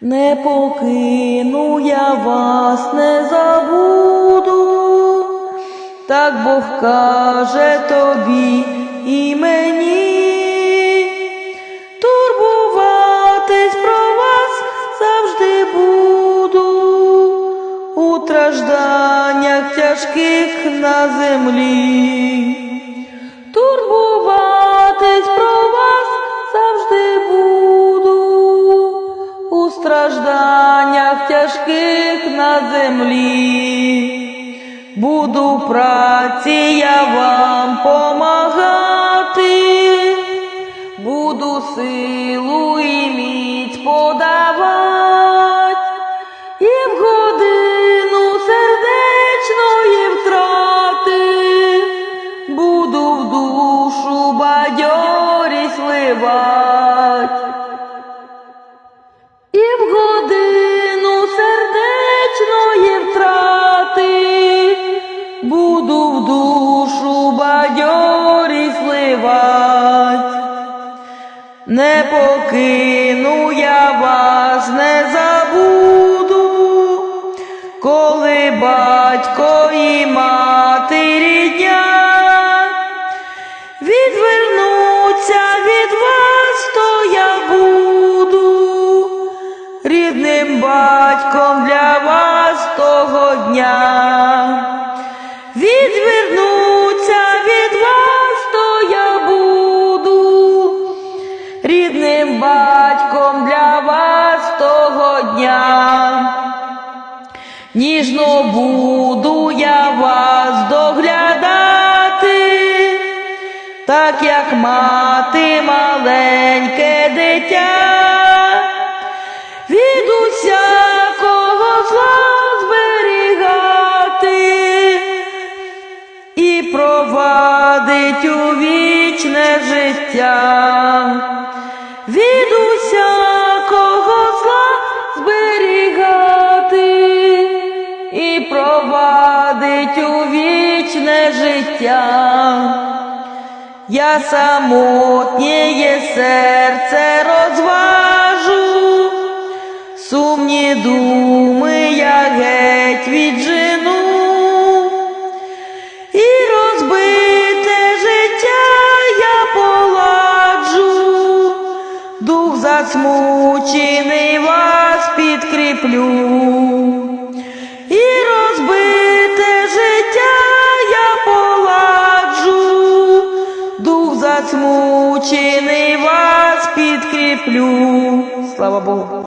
Не покину я вас, не забуду, так Бог каже тобі і мені, турбуватись про вас завжди буду, у стражданнях тяжких на землі. Стражданнях тяжких на землі. Буду праці я вам помагати, буду силу і міць подавать, і в годину сердечної втрати буду в душу бадьорість ливать. Не покину я вас, не забуду, коли батько і мати рідня відвернуться від вас, то я буду рідним батьком для вас того дня. Батьком для вас того дня. Ніжно буду я вас доглядати, так як мати маленьке дитя, від усякого зла зберігати і провадить у вічне життя. Від усякого зла зберігати і провадить у вічне життя. Я самотнє серце розважу, сумні думи я геть віджену, засмучений вас підкріплю. І розбите життя я поладжу, дух засмучений вас підкріплю. Слава Богу.